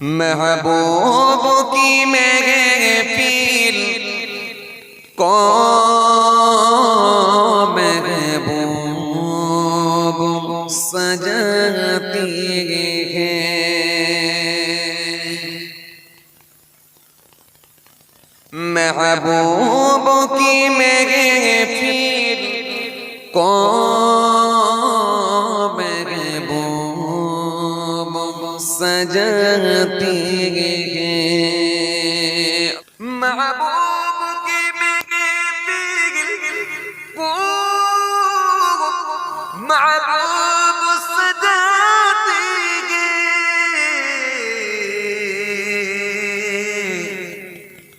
महबूब की महफिल को महबूब सजाती है महबूब की महफिल को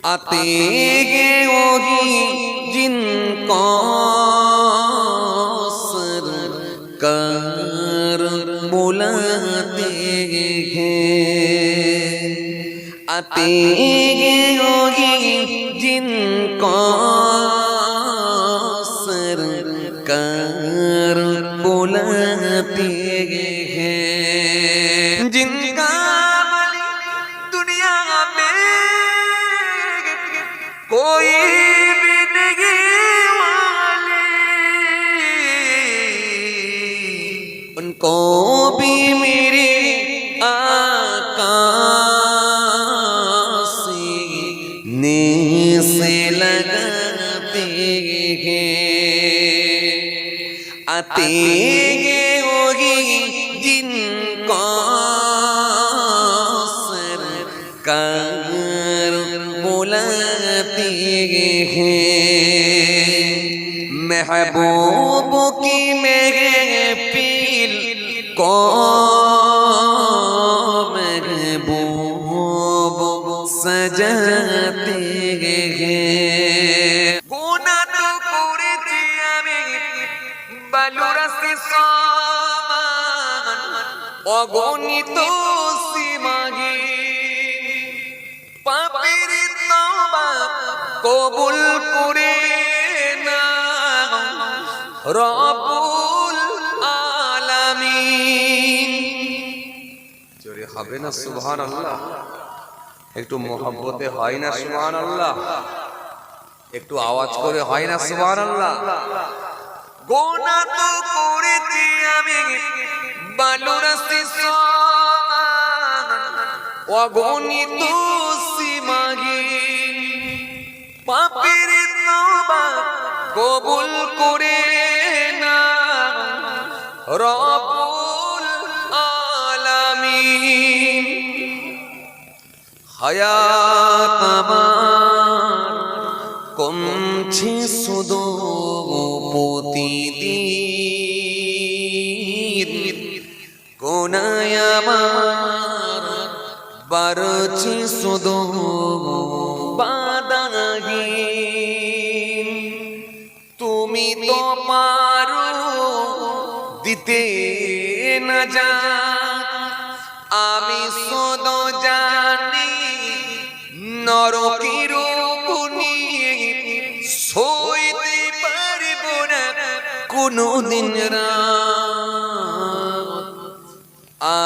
आते गे होगी जिनको सर कर बोलते हैं। आते गे होगी जिनको से लगाते हैं। आते हैं वही जिनको सरकार बुलाते हैं। महबूब की महफिल को महबूब অগণিত সীমাহি। পাপের তওবা কবুল করে না রব্বুল আলামিন। জোরে হবে না সুবহানাল্লাহ? একটু মোহাব্বতে হয় না সুবহানাল্লাহ? একটু আওয়াজ করে হয় না সুবহানাল্লাহ? গোনা তো করেছি আমি। বালুরাসি সমান, অগণিত সীমাহীন পাপের তওবা কবুল করে না রব্বুল আলামিন। হায়াত আমার, কমছে শুধু প্রতিদিন। কোনায় আমার। বাড়ছে শুধু বাদাহীন তুমি তো পারো দিতে না যা আমি সদ জানি, নরকের গুনি সইতে পারব না। কোনদিন রাত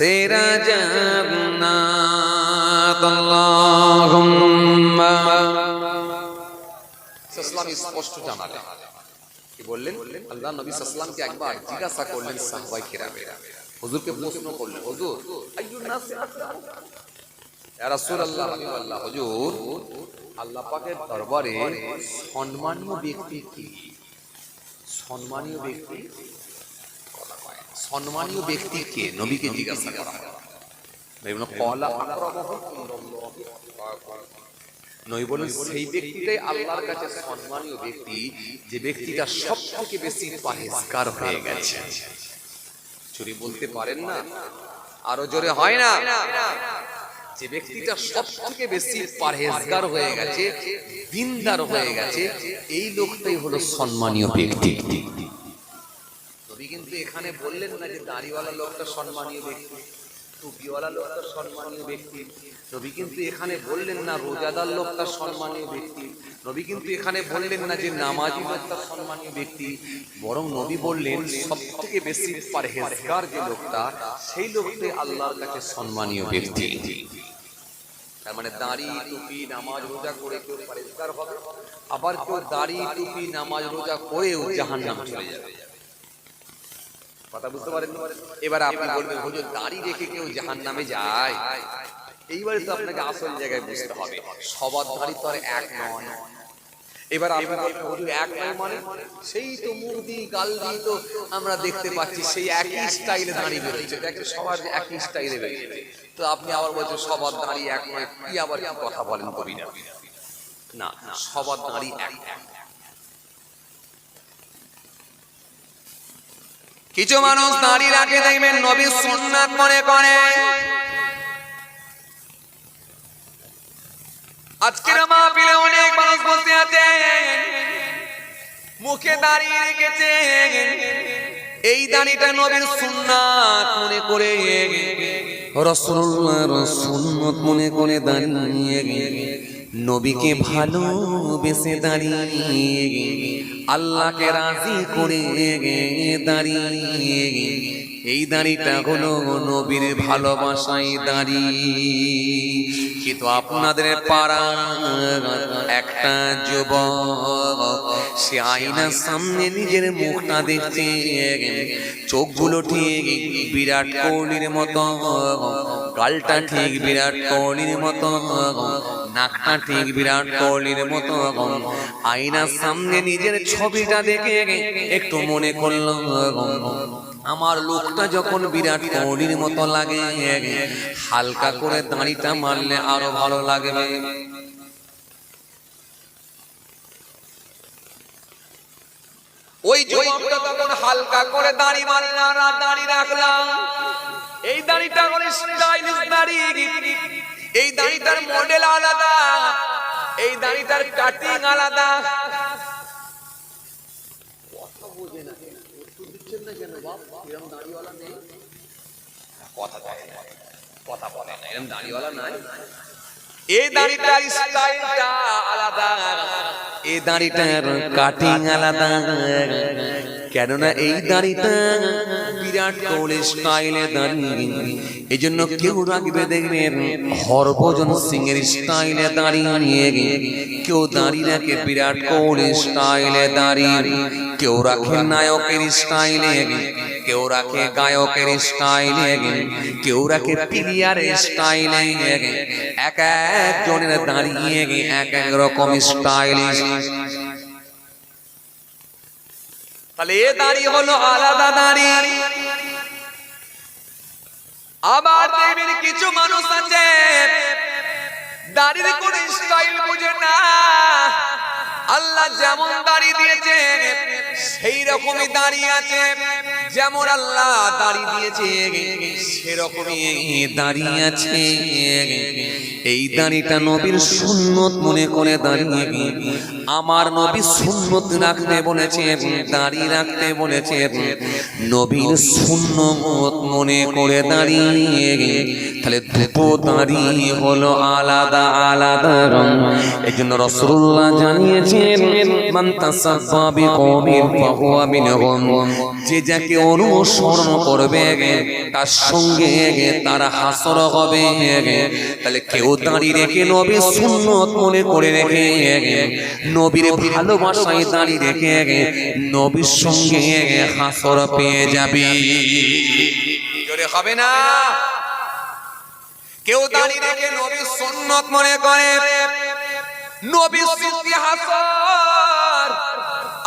সেরা জান্নাত, আল্লাহুম্মা। ইসলাম স্পষ্ট জানালেন কি বললেন? আল্লাহ নবী সাল্লামকে একবার জিজ্ঞাসা করলেন দরবারে সম্মানীয় ব্যক্তি কি? সম্মানীয় ব্যক্তি সম্মানীয় ব্যক্তি কে নবীকে জিজ্ঞাসা করা হয়। কলা কাছে ব্যক্তি, যে ব্যক্তিটা হয়ে গেছে। চুরি বলতে পারেন না, আরও জোরে হয় না। যে ব্যক্তিটা সব থেকে বেশি পারহেজগার হয়ে গেছে, দিনদার হয়ে গেছে, এই লোকটাই হলো সম্মানীয় ব্যক্তি। নবী কিন্তু এখানে বললেন না যে দাড়িওয়ালা লোকটা সম্মানীয় ব্যক্তি, টুপিওয়ালা লোকটা সম্মানীয় ব্যক্তি। নবী কিন্তু এখানে বললেন না রোজাদার লোকটা সম্মানীয় ব্যক্তি। নবী কিন্তু এখানে বললেন না যে নামাজি লোকটা সম্মানীয় ব্যক্তি। বরং নবী বললেন সব থেকে বেশি পারহেজগার যে লোকটা, সেই লোকটাই আল্লাহর কাছে সম্মানীয় ব্যক্তি। তার মানে দাড়ি, টুপি, নামাজ রোজা করে কেউ পরিষ্কার হবে, আবার কেউ দাড়ি, টুপি, নামাজ রোজা করেও জাহান নাম চলে যাবে। কথা বুঝতে পারেন এবার আপনি বলবেন হুজুর দাড়ি রেখে কেউ জাহান নামে যায়? এইবারে তো আপনাকে আসল জায়গায় বুঝতে হবে। সবার দাড়ি তো আর এক নয়। এবার আপনি বলবেন, এক নয় মানে? সেই তো মুখ দিয়ে গাল দিয়ে তো আমরা দেখতে পাচ্ছি সেই একই স্টাইলে দাঁড়িয়ে বেরোচ্ছে। দেখেন সবার একই স্টাইলে বেরোচ্ছে। তো আপনি আবার বলছেন সবার দাঁড়িয়ে এক নয়। কি আবার কথা বলেন কবিরা না? সবার দাঁড়িয়ে এক এক। কিছু মানুষ দাঁড়িয়ে রাখে, দেখবেন নবী সুন্নাত মনে করে। আজকের মাহফিলে অনেক মানুষ বসে আছে। মুখে দাঁড়িয়ে রেখেছে। এই দাড়িটা নবীর সুন্নাত মনে করে। রসুল্লাহর সুন্নত মনে করে দাঁড়িয়ে। নবীকে ভালোবেসে দাঁড়িয়ে। আল্লাহকে রাজি করে দাঁড়িয়ে। এই দাঁড়িটা হলো নবীর ভালোবাসায় দাঁড়ি কিন্তু আপনাদের পাড়া একটা যুব সে আয়নার সামনে নিজের মুখটা দেখছে। চোখগুলো ঠিক বিরাট কোহলির মতো, গালটা ঠিক বিরাট কোহলির মতো, নাকটা ঠিক বিরাট কোহলির মতো। আয়নার সামনে নিজের ছবিটা দেখে একটু মনে করল, আমার লোকটা যখন বিরাট কোহলির মতো লাগে, হালকা করে দাঁড়িটা মারলে আরও ভালো লাগবে ওই যুবকটা তখন হালকা করে দাড়ি মারলাম আর দাড়ি রাখলাম। এই দাড়িটা করে স্টাইলিশ দাড়ি। এই দাড়িটার মডেল আলাদা। এই দাড়িটার কাটিং আলাদা। কথা কথা বলে না। এরকম দাড়িওয়ালা নাই? এই দাড়িটার কাটিং আলাদা। কেননা এই দাড়িটা বিরাট কোহলি স্টাইলে দাঁড়িয়ে। এই জন্য কেউ রাখবে দেখবেন, হরভজন সিং এর স্টাইলে দাঁড়িয়ে। নিয়ে কেউ দাঁড়িয়ে রাখে বিরাট কোহলি স্টাইলে দাঁড়িয়ে। কেউ রাখে নায়কের স্টাইলে কেউ রাখে গায়কের স্টাইলে কেউ রাখে প্লেয়ারের স্টাইলে এক এক জনের দাঁড়িয়ে এক এক রকম স্টাইলিশ তাহলে এ দাড়ি হলো আলাদা দাড়ি। আবার দেখবেন কিছু মানুষ আছে, দাড়ির কোন স্টাইল বুঝে না। আল্লাহ যেমন দাঁড়িয়ে দিয়েছে সেই রকমই দাঁড়িয়ে আছে। যেমন আল্লাহ দাঁড়িয়ে দিয়েছে, সেরকমই দাঁড়িয়ে আছে। এই দাঁড়িটা নবীর সুন্নত মনে করে দাঁড়িয়ে আমার নবী সুন্নত রাখতে বলেছে দাঁড়িয়ে রাখতে বলেছে। নবীর সুন্নত মনে করে দাঁড়িয়ে, তাহলে দুটো দাড়ি হলো আলাদা আলাদা রং। এই জন্য রসুল্লাহ যে যাকে অনুসরণ করবে, তার সঙ্গে তারা হাসর হবে। তাহলে কেউ দাঁড়িয়ে রেখে নবী সুন্নত মনে করে রেখে, নবীর ভালোবাসায় দাঁড়িয়ে রেখে, নবীর সঙ্গে হাসর পেয়ে যাবে। হবে না? কেউ দাঁড়িয়ে রেখে নবীর সুন্নত মনে করে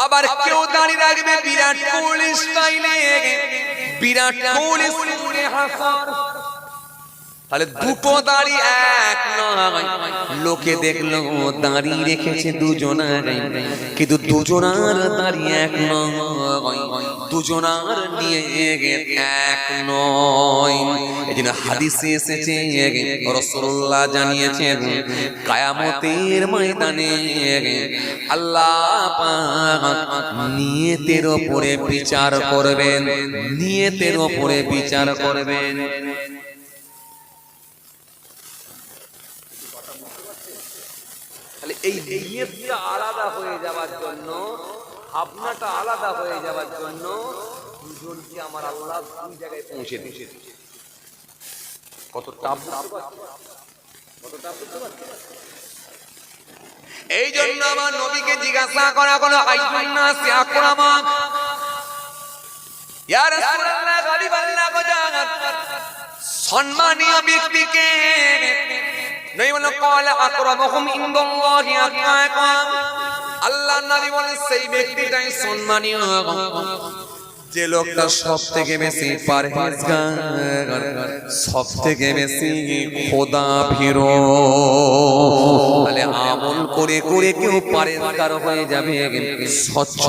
আবার কেউ দাঁড়িয়ে রাখবে বিরাট কোহলি স্টাইলে বিরাট কোহলি তাহলে দুটো দাড়ি এক লোকে দেখল দাড়ি রেখেছে দুজনার। কিন্তু দুজনার দাড়ি এক নয়। দুজনার নিয়ে এক নয়। জন্য হাদিসে এসেছে রসুল্লাহ জানিয়েছেন, কায়ামতের ময়দানে আল্লাহ ওপরে বিচার করবেন, নিয়তের ওপরে বিচার করবেন। এই নিয়তটা আলাদা হয়ে যাওয়ার জন্য ভাবনাটা আলাদা হয়ে যাওয়ার জন্য দুজনকে আমার আল্লাহ দুই জায়গায় পৌঁছে দিয়েছে। কত টাপ কত টাপ এই জন্য আমার নবীকে জিজ্ঞাসা করা হলো আইয়ুন নাসি আকরামাক ইয়া বাজাত সম্মানীয় ব্যক্তিকে নবী বলল ক্বালা আকরামুহুম ইনদাল্লাহি আতকাকুম আল্লাহ নবী বলেন সেই ব্যক্তিটাই সম্মানীয়। যে লোকটা সব থেকে বেশি পারহেজগার সব থেকে বেশি খোদা ফিরো আমল করে করে কেউ পারেজগার হয়ে যাবে স্বচ্ছ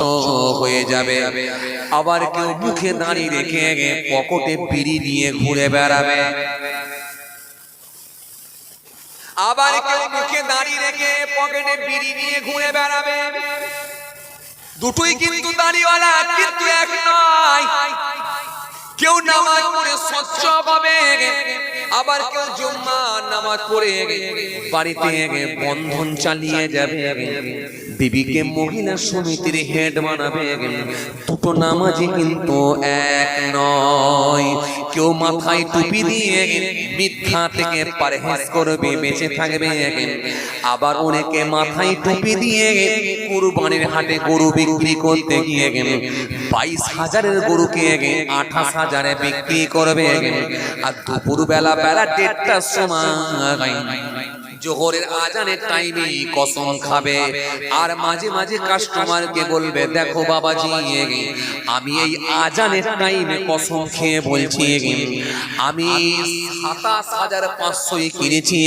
হয়ে যাবে। আবার কেউ মুখে দাঁড়িয়ে রেখে পকেটে বিড়ি নিয়ে ঘুরে বেড়াবে। আবার কেউ মুখে দাঁড়িয়ে রেখে পকেটে বিড়ি নিয়ে ঘুরে বেড়াবে। দুটোই কিন্তু দাঁড়িওয়ালা কিন্তু এক নয়। কেউ নামাজ পড়ে স্বচ্ছ হবে, আবার কেউ জুম্মা নামাজ পড়ে বাড়িতে বন্ধন চালিয়ে যাবে। বিবিকে মহিলা সমিতির হেড বানাবে। দুটো নামাজি কিন্তু এক নয়। কেউ মাথায় টুপি দিয়ে মিথ্যা থেকে পারহেজ করবে, বেঁচে থাকবে। আবার অনেকে মাথায় টুপি দিয়ে কুরবানির হাটে গরু বিক্রি করতে গিয়ে বাইশ হাজারের গরুকে আঠাশ হাজারে বিক্রি করবে আর দুপুর বেলা বেলা দেড়টার সময় জোহরের আজানের টাইমে কসম খাবে। আর মাঝে মাঝে কাস্টমারকে বলবে, দেখো বাবাজি, আমি এই আজানের টাইমে কসম খেয়ে বলছি, আমি সাতাশ হাজার কিনেছি,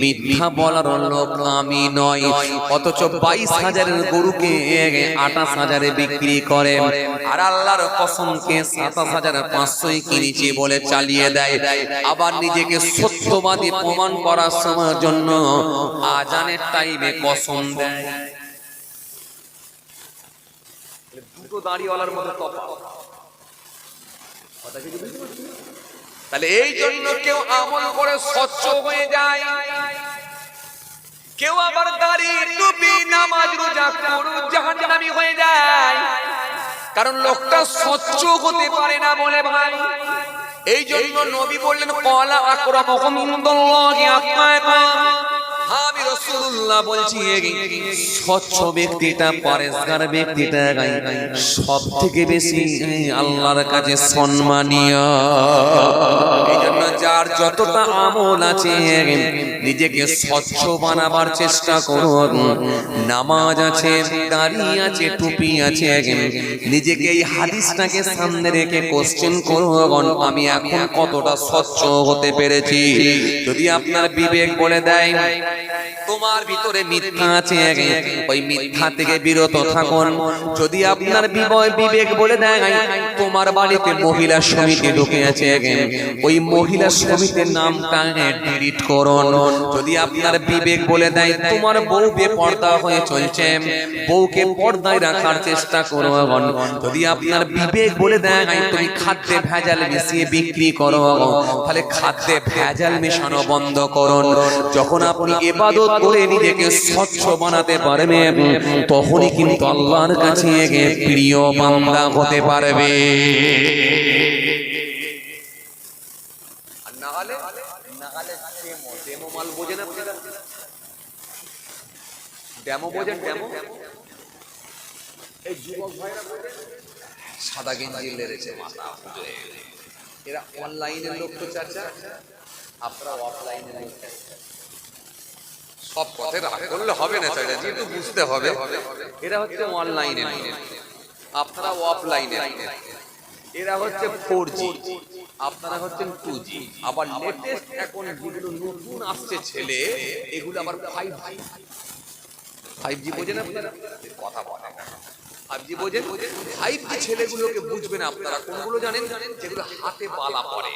মিথ্যা বলার লোক আমি নয়। অথচ বাইশ হাজারের গরুকে আঠাশ হাজারে বিক্রি করে। আর আল্লাহর কসমকে সাতাশ হাজার পাঁচশোই কিনেছি বলে চালিয়ে দেয়। আবার নিজেকে সত্যবাদী প্রমাণ করার সময়ের জন্য আজানের টাইমে কসম দেয়। দুটো দাড়িওয়ালার মধ্যে? তাহলে এই জন্য কেউ আমল করে স্বচ্ছ হয়ে যায়। কেউ আবার দাড়ি টুপি, নামাজ, রোজা করু হয়ে যায়। কারণ লোকটা স্বচ্ছ হতে পারে না বলে ভাই। এই জন্য নবী বললেন কলা আক্রমকুম ইনদাল্লাহি আতকাকুম আমি রাসূলুল্লাহ বলছি স্বচ্ছ ব্যক্তিটা, পরেশগার ব্যক্তিটা সব থেকে বেশি আল্লাহর কাছে সম্মানীয়। এই জন্য যার যতটা আমল আছে, নিজেকে স্বচ্ছ বানাবার চেষ্টা করুন। নামাজ আছে, দাড়ি আছে, টুপি আছে, নিজেকে এই হাদিসটাকে সামনে রেখে কোশ্চেন করুন, আমি এখন কতটা স্বচ্ছ হতে পেরেছি? যদি আপনার বিবেক বলে দেয়। তোমার ভিতরে মিথ্যা আছে ওই মিথ্যা থেকে বিরত থাকুন। যদি আপনার বিবয় বিবেক বলে দেয়, তোমার বাড়িতে মহিলা সমিতি ঢুকে আছে ওই মহিলা সমিতির নামটা ডিলিট করুন। যদি আপনার বিবেক বলে দেয়, তোমার বউ বেপর্দা হয়ে চলছে। বউকে পর্দায় রাখার চেষ্টা করো যদি আপনার বিবেক বলে দেয়, তুমি খাদ্যে ভেজাল মিশিয়ে বিক্রি করো। তাহলে খাদ্যে ভেজাল মেশানো বন্ধ করুন। যখন আপনি এবাদত করে নিজেকে স্বচ্ছ বানাতে পারবেন তখনই কিন্তু আল্লাহর কাছে প্রিয় বান্দা হতে পারবে। সাদা গেঞ্জি লেড়েছে মাথা। এরা অনলাইনের লোক তো আপনারা অফলাইনের লোক। সব পথে রাগ করলে হবে না চাচা, যেহেতু বুঝতে হবে। এরা হচ্ছে অনলাইনে আপনারা অফলাইনে এরা হচ্ছে ফোর জি আপনারা হচ্ছেন টু জি আবার লেটেস্ট এখন যেগুলো নতুন আসছে ছেলে, এগুলো আবার ফাইভ জি ফাইভ জি বোঝেন আপনারা? কথা বলে ফাইভ জি বোঝেন? ফাইভ জি ছেলেগুলোকে বুঝবেন আপনারা। কোনগুলো জানেন? যেগুলো হাতে বালা পড়ে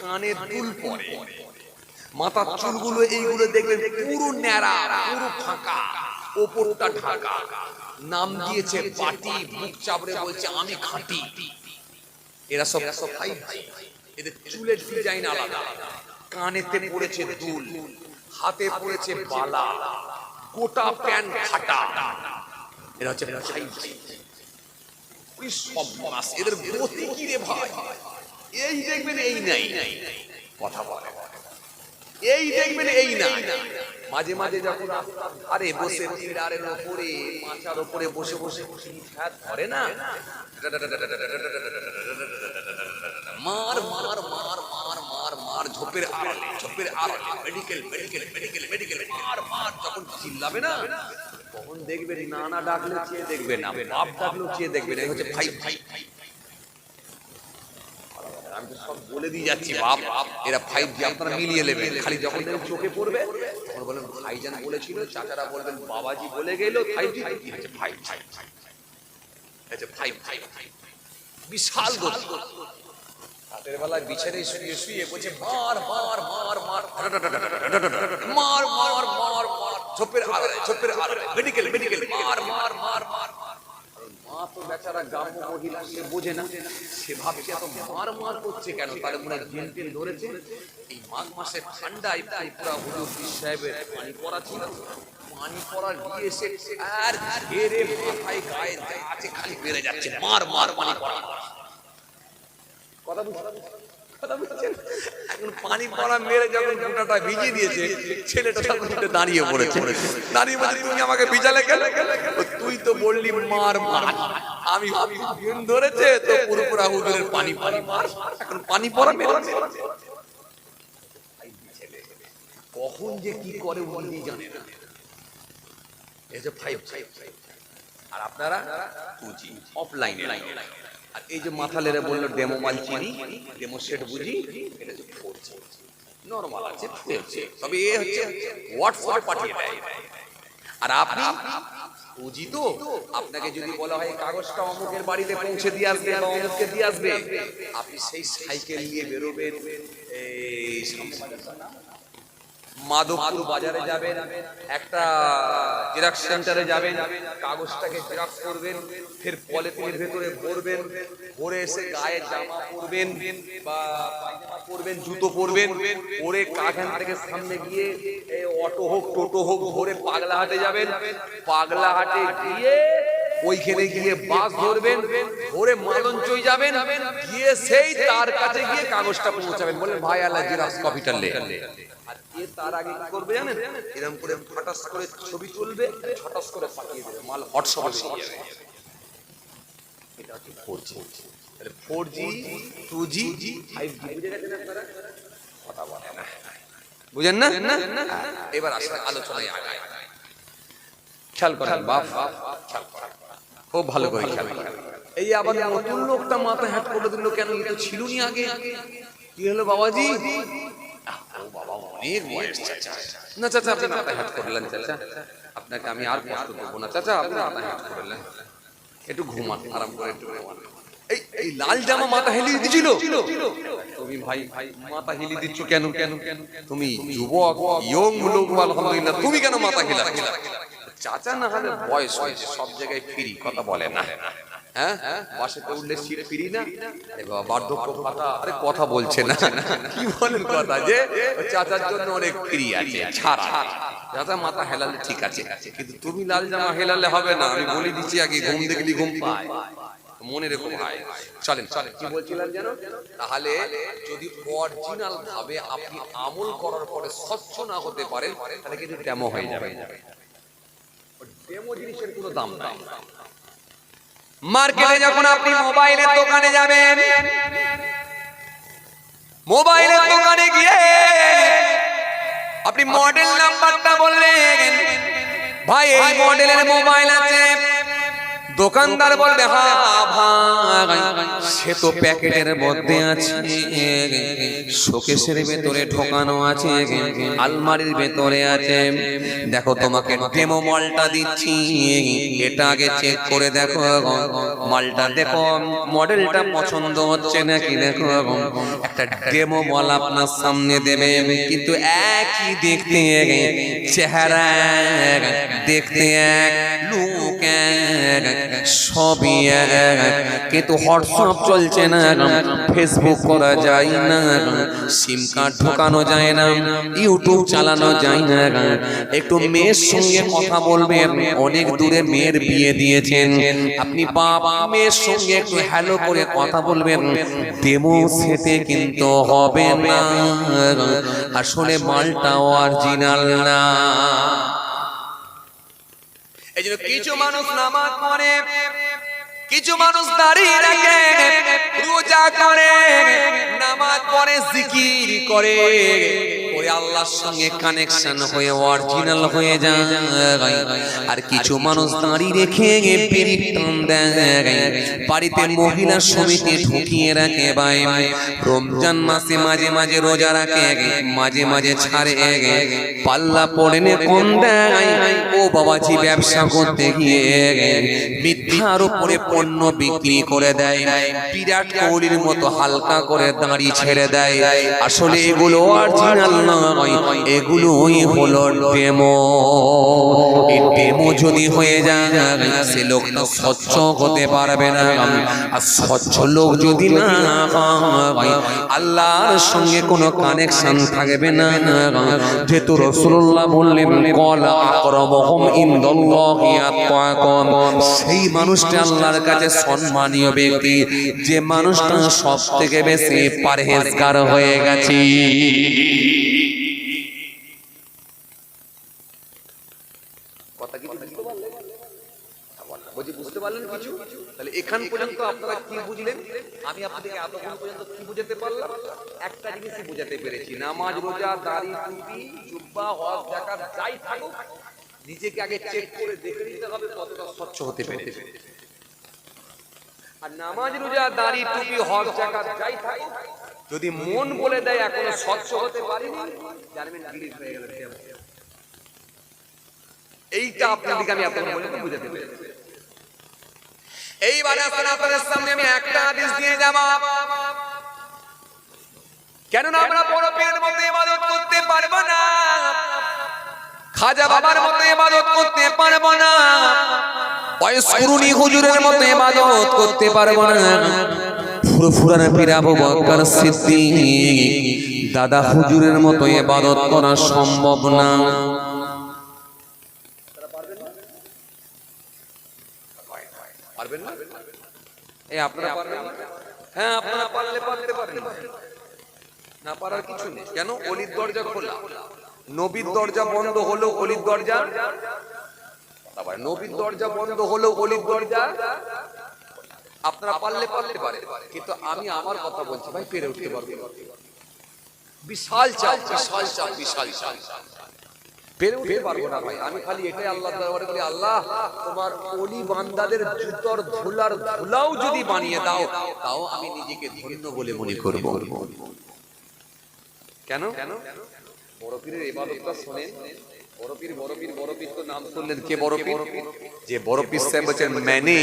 কানে দুল পড়ে মাথার চুলগুলো এইগুলো দেখবেন পুরো ন্যাড়া পুরো ফাঁকা ওপরটা ঢাকা। নাম দিয়েছে পাটি মুখ চাবড়ে বলছে আমি খাঁটি। এরা সব সব ফাইভ জি এদের চুলের ডিজাইন আলাদা। কানেতে পড়েছে দুল হাতে পড়েছে বালা গোটা প্যান্ট ফাটা। এরা হচ্ছে ফাইভ জি ওই সব মাস এদের গতি কি রে ভাই? এই দেখবেন এই নাই। কথা বলে। এই দেখবেন এই না। মাঝে মাঝে যখন আরে বসে পিড়ারের ওপরে মাচার ওপরে বসে বসে ফ্যাট ধরে না? মার মার মার মার মার মার ঝোপের আড়ালে ঝোপের আড়ালে মেডিকেল মেডিকেল মেডিকেল মেডিকেল মার মার যখন চিল্লাবে না তখন দেখবেন নানা ডাকলে চেয়ে দেখবে না বাপ ডাকলেও চেয়ে দেখবে না। এই হচ্ছে ভাই ভাই ভাই। বলে দিয়ে যাচ্ছি বাপ এরা ফাইভ জি আপনারা মিলিয়ে নেবেন খালি যখন চোখে পড়বে তখন বলেন ভাইজান বলেছিল চাচারা বলবেন বাবাজি বলে গেল ফাইভ জি হচ্ছে ফাইভ ফাইভ হচ্ছে ফাইভ ফাইভ বিশাল রাতের বেলায় বিছানে শুয়ে শুয়ে বলছে মার মার মার মার মার মার মার মার ছোপের আড়ালে ছোপের আড়ালে মেডিকেল মেডিকেল মার মার মার মার বেচারা গ্রাম্য বোঝে না। সে ভাবছে, এত মার মার করছে কেন? তার ধরেছে। এই মাঘ মাসে ঠান্ডায় হুজুর পীর সাহেবের পানি পড়া ছিল। পানি পড়া গিয়ে এসে আর ঘেরে মাথায় গায়ে আছে, খালি বেড়ে যাচ্ছে, মার মার পানি পড়া। কথা কথা বুঝছেন এখন পানি পড়া মেরে যখন গোটাটা ভিজিয়ে দিয়েছে ছেলেটা তখন উঠে দাঁড়িয়ে পড়েছে। দাঁড়িয়ে তুমি আমাকে ভিজালে কেন? তুই তো বললি মার মার আমি ভাবি ঘুম ধরেছে তো পুরোপুরা হুজুরের পানি পানি মার এখন পানি পড়া মেরে কখন যে কি করে উনি জানে না। এই যে ফাইভ ফাইভ আর আপনারা টু জি অফলাইনে আর এই যে মাথা লেরে বলল, ডেমো মাল চিনি, ডেমো সেট বুঝি, এটা জি নর্মাল আছে তবে এ হচ্ছে হোয়াটসঅ্যাপ পাঠিয়ে দেয়। আর আপনি তো, আপনাকে যদি বলা হয়, কাগজটা অমুকের বাড়িতে পৌঁছে দিয়ে আসবে বা অমুককে দিয়ে আসবে? আপনি সেই সাইকেল নিয়ে বেরোবেন। এই মাধবপুর বাজারে যাবেন, একটা জেরক্স সেন্টারে যাবেন, কাগজটাকে জেরক্স করবেন, ফের পলিথিনের ভেতরে ভরবেন, ভরে এসে গায়ে জামা পরবেন বা পরবেন, জুতো পরবেন, পরে কাখান থেকে সামনে গিয়ে অটো হোক, টোটো হোক, ভরে পাগলা হাটে যাবেন, পাগলা হাটে গিয়ে ওইখানে গিয়ে বাস ধরবেন ধরে মালঞ্চই যাবেন, গিয়ে সেই তার কাছে গিয়ে কাগজটা পৌঁছাবেন। বলেন ভাই আল্লাহ জেরক্স কপিটা লে আর তার আগে কি করবে জানেন? এরকম করে ফটাস করে ছবি তুলবে ছটাস করে পাঠিয়ে দেবে মাল হোয়াটসঅ্যাপে বেরিয়ে যাবে এটা হচ্ছে ফোর তাহলে four G two G five G বুঝে গেছেন আপনারা? কথা বলে না। বুঝেন না? এবার আসলে আলোচনায় আগায়। খেয়াল করেন বাপ খেয়াল করেন। খুব ভালো করে খেয়াল করেন। এই আবার নতুন লোকটা মাথা হ্যাট করে দিল কেন? এটা ছিল নি আগে। কি হলো বাবাজি? অনেক বয়স চাচা। না চাচা আপনি মাথা হ্যাট করলেন চাচা। আপনাকে আমি আর কষ্ট দেবো না। চাচা আপনি মাথা হ্যাট করলেন। একটু ঘুমান আরাম করে একটু ঘুমান এই এই লাল জামা মাথা হেলিয়ে দিছিল। তুমি ভাই ভাই মাথা হেলিয়ে দিচ্ছ কেন? কেন কেন তুমি যুবক ইয়ং লোক আলহামদুলিল্লাহ। তুমি কেন মাথা হেলা চাচা না হলে বয়স হয়েছে সব জায়গায় ফ্রি কথা বলে না। হ্যাঁ? বাসেতে উঠলে সিট ফ্রি না? বার্ধক্য ভাতা। আরে কথা বলছে না। কি বলেন কথা? যে চাচার জন্য অনেক ফ্রি আছে, ছাড়। চাচা মাথা হেলালে ঠিক আছে। কিন্তু তুমি লাল জামা হেলালে হবে না। আমি বলে দিচ্ছি আগে ঘুম দেখলি, ঘুম পায়। মনে রেখো ভাই। চলেন কি বলছিলাম যেন তাহলে যদি অরিজিনাল ভাবে আপনি আমল করার পরে স্বচ্ছ না হতে পারেন, তাহলে কিন্তু ডেমো হয়ে যাবে। ডেমো জিনিসের কোনো দাম নাই। মার্কেটে যখন আপনি মোবাইলের দোকানে যাবেন, মোবাইলের দোকানে গিয়ে আপনি মডেল নাম্বারটা বললেন। ভাই, এই মডেলের মোবাইল আছে। দোকানদার বলবে হা ভাই সে তো প্যাকেটের মধ্যে আছে। শোকেশের ভেতরে ঢোকানো আছে আলমারির ভেতরে আছে। দেখো তোমাকে ডেমো মালটা দিচ্ছি। এটা আগে চেক করে দেখো। মালটা দেখো মডেলটা পছন্দ হচ্ছে নাকি দেখো। একটা ডেমো মাল আপনার সামনে দেবে। কিন্তু একই দেখতে চেহারা দেখতে এক লুক এক, সবই কিন্তু হোয়াটসঅ্যাপ চলছে না? ফেসবুক করা যায় না। সিম কার্ড ঢোকানো যায় না। ইউটিউব চালানো যায় না। একটু মেয়ের সঙ্গে কথা বলবেন। অনেক দূরে মেয়ের বিয়ে দিয়েছেন। আপনি বাবা মেয়ের সঙ্গে একটু হ্যালো করে কথা বলবেন। ডেমো সেটে কিন্তু হবে না। আসলে মালটা অরিজিনাল না। এই জন্য কিছু মানুষ নামাজ পড়ে কিছু মানুষ দাঁড়িয়ে রাখে রোজা করে। নামাজ পড়ে জিকির করে। আল্লাহর সঙ্গে কানেকশন হয়ে অরিজিনাল হয়ে যায়। আর কিছু মানুষ দাঁড়িয়ে রেখে বাড়িতে মহিলা সমিতি ঢুকিয়ে রাখে ভাই। রমজান মাসে মাঝে মাঝে রোজা রাখে। মাঝে মাঝে ছাড়ে। পাল্লা পড়ে নে দেয়। ও বাবাজি ব্যবসা করতে গিয়ে মিথ্যার উপরে পণ্য বিক্রি করে দেয়। বিরাট কোহলির মতো হালকা করে দাঁড়ি ছেড়ে দেয়। আসলে এগুলো অরিজিনাল নয় এগুলোই হলো ডেমো। এই যদি হয়ে যায়, সে লোকটা স্বচ্ছ হতে পারবে না। আর স্বচ্ছ লোক যদি না আল্লাহর সঙ্গে কোনো কানেকশন থাকবে না। যেহেতু রসুল্লাহ বললেন, কল আকরমহম আতকাকুম সেই মানুষটা আল্লাহর কাছে সম্মানীয় ব্যক্তি। যে মানুষটা সব থেকে বেশি পারহেজগার হয়ে গেছে কথা কি বুঝতে পারলেন বলছি বুঝতে পারলেন কিছু? তাহলে এখান পর্যন্ত আপনারা কি বুঝলেন? আমি আপনাদেরকে এতক্ষণ পর্যন্ত কি বুঝাতে পারলাম? একটা জিনিসই বুঝাতে পেরেছি। নামাজ, রোজা, দাড়ি, টুপি, জুব্বা, হজ জাকাত যাই থাকুক, নিজেকে আগে চেক করে দেখে নিতে হবে কতটা স্বচ্ছ হতে পেরেছে। আর নামাজ, রোজা, দাড়ি, টুপি, হজ জাকাত যাই থাকুক, যদি মন বলে দেয় এখনও স্বচ্ছ হতে পারিনি, জানবেন গিরিশ হয়ে গেল এইটা আপনাদেরকে আমি পর্যন্ত বুঝাতে পেরেছি। এইবার আসেন আপনাদের সামনে আমি একটা আদেশ দিয়ে যাব। কেননা আমরা বড় পীরের মতো ইবাদত করতে পারব না। খাজা বাবার মতো ইবাদত করতে পারব না। অয়স্কুরুনি হুজুরের মতো ইবাদত করতে পারব না। ফুরফুরানা পীর আবু বকর সিদ্দিক। দাদা হুজুরের মতো ইবাদত করা সম্ভব না। পারবেন না? এই আপনারা পারবেন হ্যাঁ আপনারা পারলে পারতে পারেন না পারার কিছু নেই। কেন? অলির দরজা খোলা। নবীর দরজা বন্ধ হলো অলির দরজা? আবার নবীর দরজা বন্ধ হলো অলির দরজা? আপনারা পারলে পারতে পারে কিন্তু আমি আমার কথা বলছি ভাই পেরে উঠতে পারবে। বিশাল চাপ বিশাল চাপ। বিশাল চাপ। যে বড় পীর সাহেব বলছেন मैंने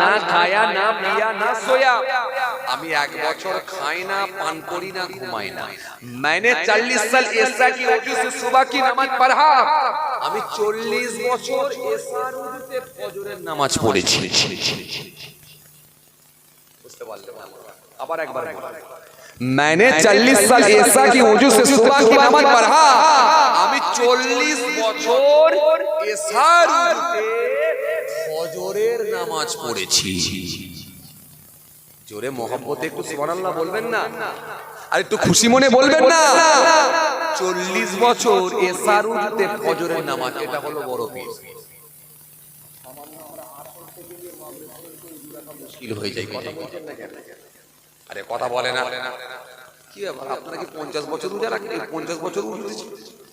না খায়া না পিয়া না সোয়া। আমি এক বছর খাই না পান করি না ঘুমাই না मैंने 40 সাল এসা কি ওজু সে সুবহ কি নামাজ পড়া আমি 40 বছর এসার ওজুতে ফজরের নামাজ পড়েছি বুঝতে পারলেন আবার একবার বলুন मैंने 40 साल ऐसा कि वजू से सुबह की नमाज पढ़ा আমি 40 বছর এসার উজুতে ফজরের নামাজ পড়েছি জোরে মোহাম্মতে একটু সুবহানাল্লাহ বলবেন না? আর একটু খুশি মনে বলবেন না? 40 বছর এসার উজুতে ফজরের নামাজ এটা হলো বড় পীর। মুশকিল হয়ে যায় কথা আরে কথা বলে না। কি ব্যাপার আপনারা কি পঞ্চাশ বছর রোজা রাখেন? পঞ্চাশ বছর উজু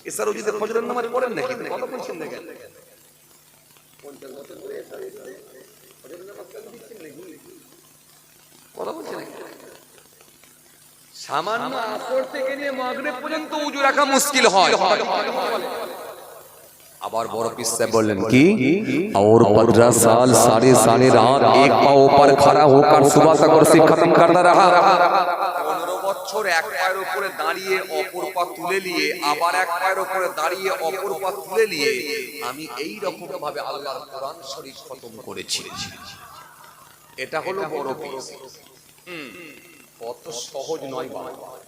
এসার উজুতে ফজরের নামাজ পড়েন নাকি? কথা বলছেন না কেন কথা বলছে নাকি সামান্য আসর থেকে নিয়ে মাগরিব পর্যন্ত উজু রাখা মুশকিল হয় আবার বড় পিসে বললেন কি और पंद्रह साल साढ़े साढ़े रात एक पाँव पर खड़ा होकर सुबह तक और से खत्म करता रहा পনেরো বছর এক পায়ের উপরে দাঁড়িয়ে অপর পা তুলে নিয়ে আবার এক পায়ের উপরে দাঁড়িয়ে অপর পা তুলে নিয়ে আমি এই রকম ভাবে আল্লাহর কোরআন শরীফ খতম করেছি এটা হলো বড় পিস কত সহজ নয় বাবা